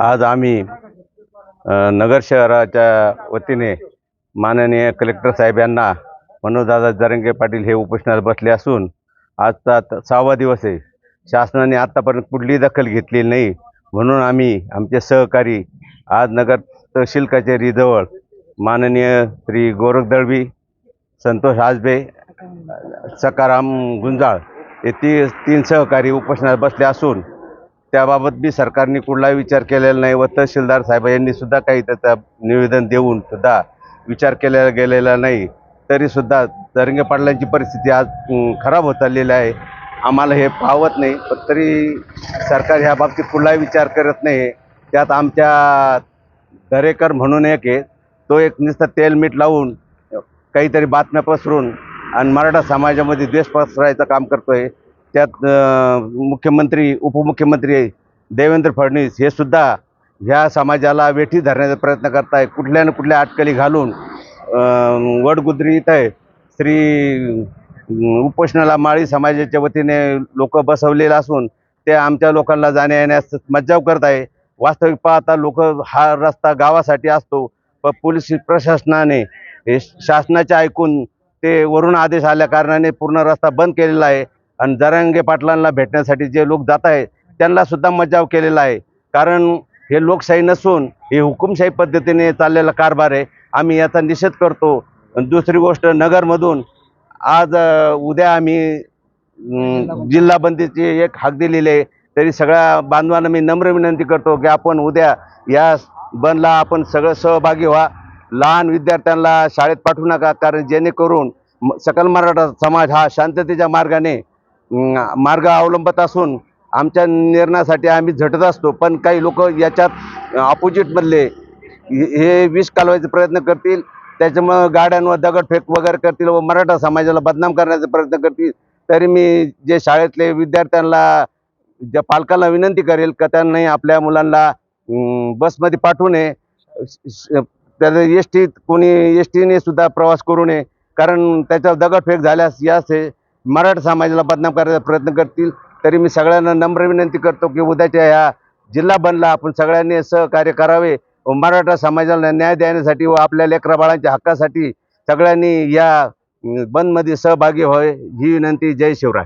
आज आम्ही नगर शहराच्या वतीने माननीय कलेक्टर साहेब यांना मनोजदादा जरंगे पाटील हे उपोषणाला बसले असून आजचा सहावा दिवस आहे. शासनाने आत्तापर्यंत कुठलीही दखल घेतली नाही. म्हणून आम्ही आमचे सहकारी आज नगर तहसील कचेरीजवळ माननीय श्री गोरख दळवी संतोष आजबे सकाराम गुंजाळ हे ती तीन सहकारी उपोषणात बसले असून त्याबाबत बी सरकारने कुठलाही विचार केलेला नाही व तहसीलदार साहेब यांनी सुद्धा काही त्याचा निवेदन देऊन सुद्धा विचार केलेला गेलेला नाही. तरीसुद्धा दरंगे पाटलांची परिस्थिती आज खराब होत चाललेली आहे. आम्हाला हे पावत नाही. पण तरी सरकार ह्या बाबतीत कुठलाही विचार करत नाही. त्यात आमच्या दरेकर म्हणून एक आहे. तो एक नुसतं तेल मीठ लावून काहीतरी बातम्या पसरून आणि मराठा समाजामध्ये द्वेष पसरायचं काम करतोय. त्यात मुख्यमंत्री उपमुख्यमंत्री देवेंद्र फडणवीस हे सुद्धा ह्या समाजाला वेठी धरण्याचा प्रयत्न करताय. कुठल्या ना कुठल्या अटकली घालून वडगुद्री इथं श्री उपोषणाला माळी समाजाच्या वतीने लोक बसवलेले असून ते आमच्या लोकांना जाण्या येण्यास मज्जाव करत आहे वास्तविक पाहता लोक हा रस्ता गावासाठी असतो. पण पोलीस प्रशासनाने हे शासनाचे ऐकून ते वरून आदेश आल्या कारणाने पूर्ण रस्ता बंद केलेला आहे. आणि जरांगे पाटलांना भेटण्यासाठी जे लोक जात आहेत त्यांना सुद्धा मज्जाव केलेला आहे. कारण हे लोकशाही नसून हे हुकुमशाही पद्धतीने चाललेला कारभार आहे. आम्ही याचा निषेध करतो. आणि दुसरी गोष्ट नगरमधून आज उद्या आम्ही जिल्हा बंदीची एक हाक दिलेली आहे. तरी सगळ्या बांधवांना मी नम्र विनंती करतो की आपण उद्या या बंदला आपण सगळं सहभागी व्हा. लहान विद्यार्थ्यांना शाळेत पाठवू नका कारण जेणेकरून सकल मराठा समाज हा शांततेच्या मार्गाने मार्ग अवलंबत असून आमच्या निर्णयासाठी आम्ही झटत असतो. पण काही लोक याच्यात अपोजिटमधले हे हे विष कालवायचा प्रयत्न करतील. त्याच्यामुळं गाड्यांवर दगडफेक वगैरे करतील व मराठा समाजाला बदनाम करण्याचा प्रयत्न करतील. तरी मी जे शाळेतले विद्यार्थ्यांना ज्या पालकांना विनंती करेल का त्यांनी आपल्या मुलांना बसमध्ये पाठवू नये. त्याला एस टीत कोणी एस टीने सुद्धा प्रवास करू नये. कारण त्याच्यावर दगडफेक झाल्यास यास हे मराठा समाजाला बदनाम करायचा प्रयत्न करतील. तरी मी सगळ्यांना नम्र विनंती करतो की उद्याच्या ह्या जिल्हा बनला आपण सगळ्यांनी सहकार्य करावे व मराठा समाजाला न्याय देण्यासाठी व आपल्या लेकरा बाळांच्या हक्कासाठी सगळ्यांनी या बंदमध्ये सहभागी व्हावे. ही विनंती जय शिवराय.